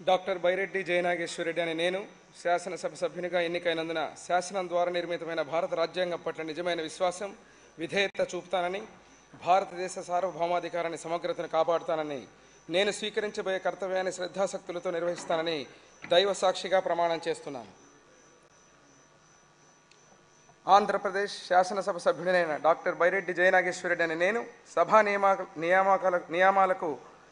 Doctor Byreddy Jayanageswara Reddy అనే నేను శాసనసభ సభ్యునిగా ఎన్నికైనందున శాసనం ద్వారా నిర్మితమైన భారత రాజ్యాంగం పట్ల నిజమైన విశ్వాసం విధేయత చూపుతానని భారతదేశ సార్వభౌమాధికారాన్ని సమగ్రతను కాపాడుతానని నేను స్వీకరించబోయే కర్తవ్యాన్ని శ్రద్ధాశక్తులతో నిర్వహిస్తానని దైవ సాక్షిగా ప్రమాణం చేస్తున్నాను. ఆంధ్రప్రదేశ్ శాసనసభ సభ్యుడైన డాక్టర్ బైరెడ్డి జయనాగేశ్వరరెడ్డి అనే నేను సభా నియామా నియామకాల నియామాలకు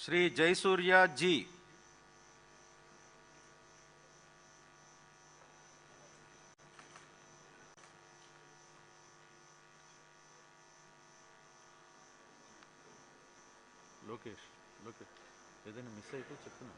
శ్రీ జయసూర్య జీ లోకేష్ లోకేష్ ఏదైనా మిస్ అయితే చెప్తున్నా